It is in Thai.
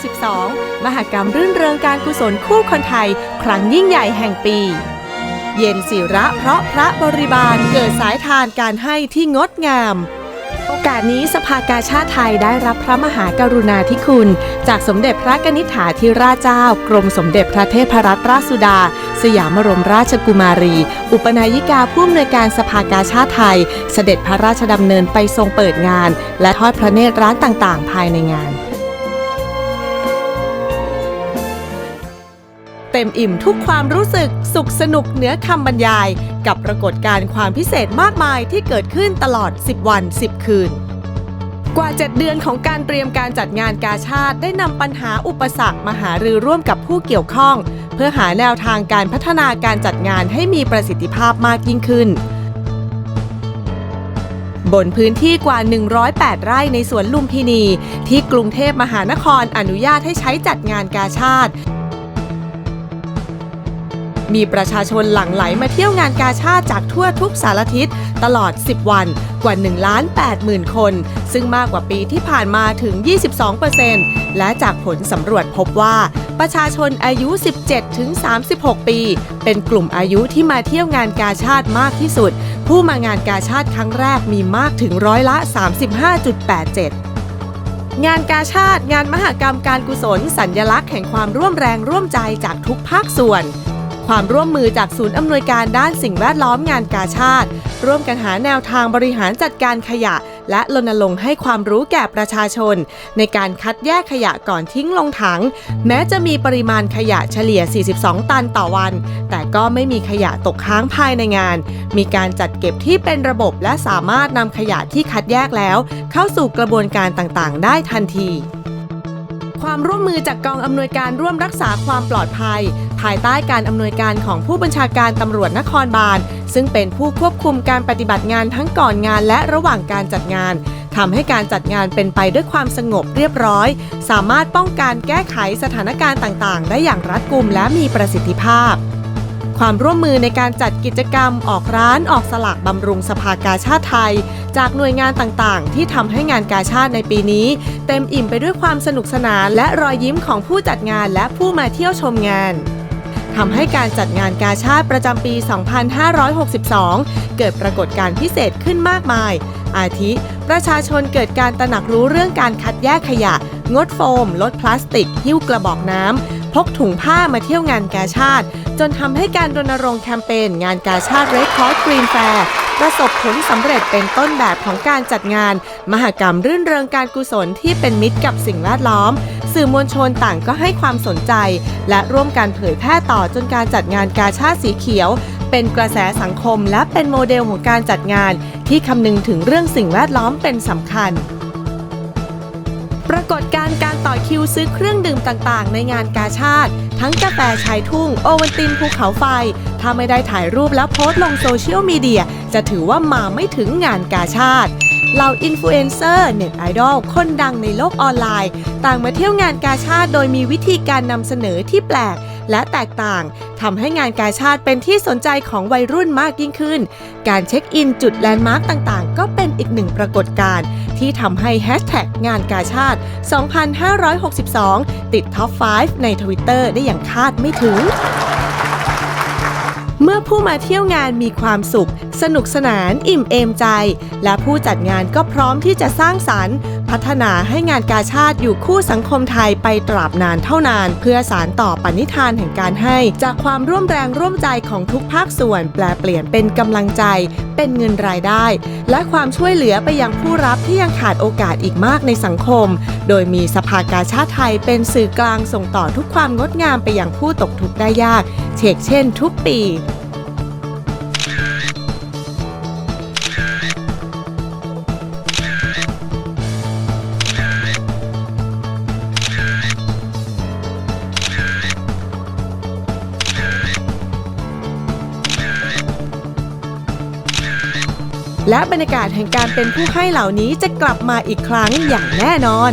2562 มหกรรมรื่นเริงการกุศลคู่คนไทย ครั้งยิ่งใหญ่แห่งปี เย็นศิระเพราะพระบริบาลเกิดสายทานการให้ที่งดงาม โอกาสนี้สภากาชาติไทยได้รับพระมหากรุณาธิคุณ จากสมเด็จพระกนิษฐาธิราชเจ้า กรมสมเด็จพระเทพรัตนราชสุดา สยามบรมราชกุมารี อุปนายิกาผู้อำนวยการสภากาชาติไทย เสด็จพระราชดำเนินไปทรงเปิดงาน และทอดพระเนตรร้านต่างๆ ภายในงาน เต็มอิ่มทุกความรู้สึกสุขสนุกเหนือคำบรรยาย กับปรากฏการณ์ความพิเศษมากมายที่เกิดขึ้นตลอด 10 วัน 10 คืน กว่า 7 เดือนของการเตรียมการจัดงานกาชาติ ได้นำปัญหาอุปสรรคมาหารือร่วมกับผู้เกี่ยวข้อง เพื่อหาแนวทางการพัฒนาการจัดงานให้มีประสิทธิภาพมากยิ่งขึ้นบนพื้นที่กว่า 108 ไร่ในสวนลุมพินี ที่กรุงเทพมหานครอนุญาตให้ใช้จัดงานกาชาติ มีประชาชนหลั่งไหลมาเที่ยวงานกาชาติจากทั่วทุกสารทิศตลอด 10 วันกว่า1ล้าน8หมื่นคน ซึ่งมากกว่าปีที่ผ่านมาถึง 22%และจากผลสำรวจพบว่า ประชาชนอายุ 17 ถึง 36 ปี เป็นกลุ่มอายุที่มาเที่ยวงานกาชาติมากที่สุด ผู้มางานกาชาติครั้งแรกมีมากถึงร้อยละ 35.87งานกาชาติ งานมหกรรมการกุศล สัญญลักษณ์แห่งความร่วมแรงร่วมใจจากทุกภาคส่วน ความร่วมมือจากศูนย์อำนวยการด้านสิ่งแวดล้อมงานกาชาติ ร่วมกันหาแนวทางบริหารจัดการขยะ และรณรงค์ให้ความรู้แก่ประชาชน ในการคัดแยกขยะก่อนทิ้งลงถัง แม้จะมีปริมาณขยะเฉลี่ย 42 ตันต่อวัน แต่ก็ไม่มีขยะตกค้างภายในงาน มีการจัดเก็บที่เป็นระบบและสามารถนำขยะที่คัดแยกแล้ว เข้าสู่กระบวนการต่างๆ ได้ทันที ความร่วมมือจากกองอำนวยการร่วมรักษาความปลอดภัย ภายใต้การอำนวยการของผู้บัญชาการตำรวจนครบาล ซึ่งเป็นผู้ควบคุมการปฏิบัติงานทั้งก่อนงานและระหว่างการจัดงานทำให้การจัดงานเป็นไปด้วยความสงบเรียบร้อย สามารถป้องกันแก้ไขสถานการณ์ต่าง ๆ ได้อย่างรัดกุมและมีประสิทธิภาพ ความร่วมมือในการจัดกิจกรรมออกร้านออกสลากบำรุงสภากาชาติไทย จากหน่วยงานต่างๆ ที่ทำให้งานกาชาติในปีนี้ เต็มอิ่มไปด้วยความสนุกสนานและรอยยิ้มของผู้จัดงานและผู้มาเที่ยวชมงานทำให้การจัดงานกาชาติประจำปี 2562 เกิดปรากฏการณ์พิเศษขึ้นมากมาย อาทิ ประชาชนเกิดการตระหนักรู้เรื่องการคัดแยกขยะ งดโฟม ลดพลาสติก หิ้วกระบอกน้ำ พกถุงผ้ามาเที่ยวงานกาชาติ จนทำให้การรณรงค์แคมเปญงานกาชาติ Red Cross Green Fair ประสบผลสำเร็จเป็นต้นแบบของการจัดงาน มหกรรมรื่นเริงการกุศลที่เป็นมิตรกับสิ่งแวดล้อม สื่อมวลชนต่างก็ให้ความสนใจ และร่วมกันเผยแพร่ต่อจนการจัดงานกาชาติสีเขียว เป็นกระแสสังคมและเป็นโมเดลของการจัดงาน ที่คำนึงถึงเรื่องสิ่งแวดล้อมเป็นสำคัญ ปรากฏการณ์การต่อคิวซื้อเครื่องดื่มต่างๆ ในงานกาชาติ ทั้งกาแฟชายทุ่ง โอวันตินภูเขาไฟ ถ้าไม่ได้ถ่ายรูปแล้วโพสต์ลงโซเชียลมีเดีย จะถือว่ามาไม่ถึงงานกาชาติเหล่าอินฟลูเอนเซอร์เน็ตไอดอลคนดังในโลกออนไลน์ ต่างมาเที่ยวงานกาชาติโดยมีวิธีการนำเสนอที่แปลก และแตกต่างทำให้งานกาชาติเป็นที่สนใจของวัยรุ่นมากยิ่งขึ้น การเช็คอินจุดแลนด์มาร์กต่างๆ ก็เป็นอีกหนึ่งปรากฏการณ์ที่ทำให้แฮชแท็กงานกาชาติ 2562 ติดท็อป 5 ในทวิตเตอร์ได้อย่างคาดไม่ถึงเมื่อผู้มาเที่ยวงานมีความสุข สนุกสนาน อิ่มเอมใจ และผู้จัดงานก็พร้อมที่จะสร้างสรรค์ พัฒนาให้งานกาชาติอยู่คู่สังคมไทยไปตราบนานเท่านาน เพื่อสารต่อปณิธานแห่งการให้ จากความร่วมแรงร่วมใจของทุกภาคส่วน แปลเปลี่ยนเป็นกำลังใจ เป็นเงินรายได้ และความช่วยเหลือไปยังผู้รับที่ยังขาดโอกาสอีกมากในสังคม โดยมีสภากาชาติไทยเป็นสื่อกลางส่งต่อทุกความงดงามไปยังผู้ตกทุกข์ได้ยาก เชกเช่น ทุกปี และบรรยากาศแห่งการเป็นผู้ให้เหล่านี้จะกลับมาอีกครั้งอย่างแน่นอน